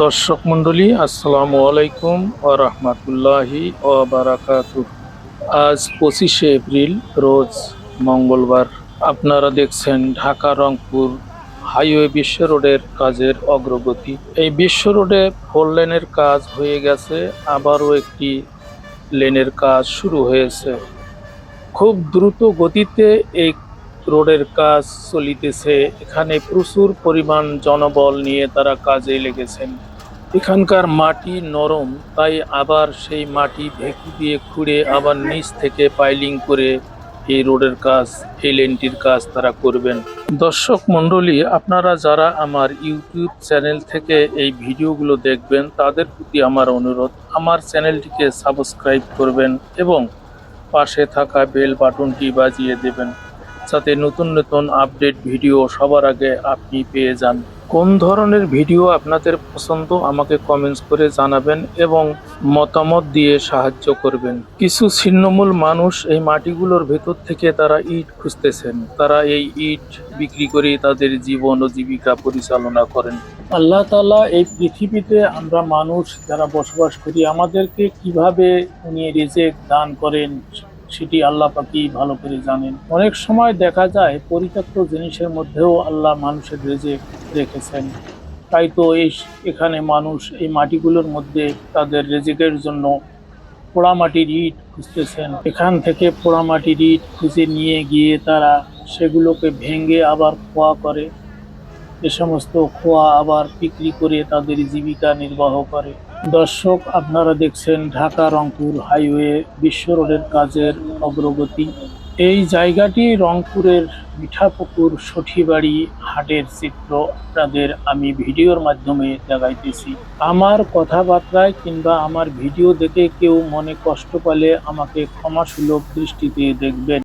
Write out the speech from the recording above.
দর্শক মণ্ডলী, আসসালামু আলাইকুম ও রহমতুল্লাহি ও বারাকাতু আজ পঁচিশে এপ্রিল, রোজ মঙ্গলবার। আপনারা দেখছেন ঢাকা রংপুর হাইওয়ে বিশ্ব রোডের কাজের অগ্রগতি। এই বিশ্ব রোডে ফোর লেনের কাজ হয়ে গেছে, আবারও একটি লেনের কাজ শুরু হয়েছে। খুব দ্রুত গতিতে এই রোডের কাজ চলিতেছে। এখানে প্রচুর পরিমাণ জনবল নিয়ে তারা কাজে লেগেছেন। এখানকার মাটি নরম, তাই আবার সেই মাটি ভেকি দিয়ে খুঁড়ে আবার নিচ থেকে পাইলিং করে এই রোডের কাজ, এই লেনটির কাজ তারা করবেন। দর্শক মণ্ডলী, আপনারা যারা আমার ইউটিউব চ্যানেল থেকে এই ভিডিওগুলো দেখবেন, তাদের প্রতি আমার অনুরোধ, আমার চ্যানেলটিকে সাবস্ক্রাইব করবেন এবং পাশে থাকা বেল বাটনটি বাজিয়ে দেবেন। যাতে নতুন নতুন আপডেট ভিডিও সবার আগে আপনি পেয়ে যান। কোন ধরনের ভিডিও আপনাদের পছন্দ আমাকে কমেন্টস করে জানাবেন এবং মতামত দিয়ে সাহায্য করবেন। কিছু ছিন্নমূল মানুষ এই মাটিগুলোর ভেতর থেকে তারা ইট খুঁজতেছেন। তারা এই ইট বিক্রি করে তাদের জীবন ও জীবিকা পরিচালনা করেন। আল্লাহ তালা এই পৃথিবীতে আমরা মানুষ যারা বসবাস করি, আমাদেরকে কীভাবে উনি রিজেক দান করেন সেটি আল্লাহ পাকি ভালো করে জানেন। অনেক সময় দেখা যায় পরিত্যক্ত জিনিসের মধ্যেও আল্লাহ মানুষের রেজেক রেখেছেন। তাই তো এই এখানে মানুষ এই মাটিগুলোর মধ্যে তাদের রেজেকের জন্য পোড়ামাটির ইট খুঁজতেছেন। এখান থেকে পোড়ামাটির ইট খুঁজে নিয়ে গিয়ে তারা সেগুলোকে ভেঙে আবার খোয়া করে। এ সমস্ত খোয়া আবার বিক্রি করে তাদের জীবিকা নির্বাহ করে। দর্শক, আপনারা দেখছেন ঢাকা রংপুর হাইওয়ে বিশ্ব রোডের কাজের অগ্রগতি। এই জায়গাটি রংপুরের মিঠাপুকুর সঠিবাড়ি হাটের চিত্র। আপনাদের আমি ভিডিওর মাধ্যমে দেখাইতেছি। আমার কথাবার্তায় কিংবা আমার ভিডিও দেখে কেউ মনে কষ্ট পেলে আমাকে ক্ষমাসুলভ দৃষ্টিতে দেখবেন।